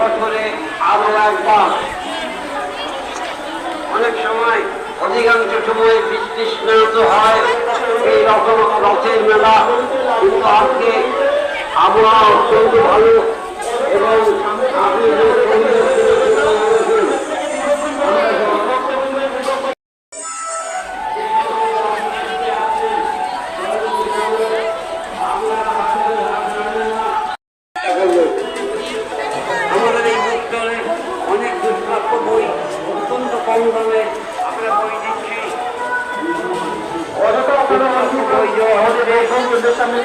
বছরে আরও একবার। অনেক সময় অধিকাংশ সময় বৃষ্টি হয়, এই রকম রথের মেলা কিন্তু আজকে আবহাওয়া অত্যন্ত ভালো। পাবেন আমরা বই দিচ্ছি। আমাদের এই সংসদের সামনে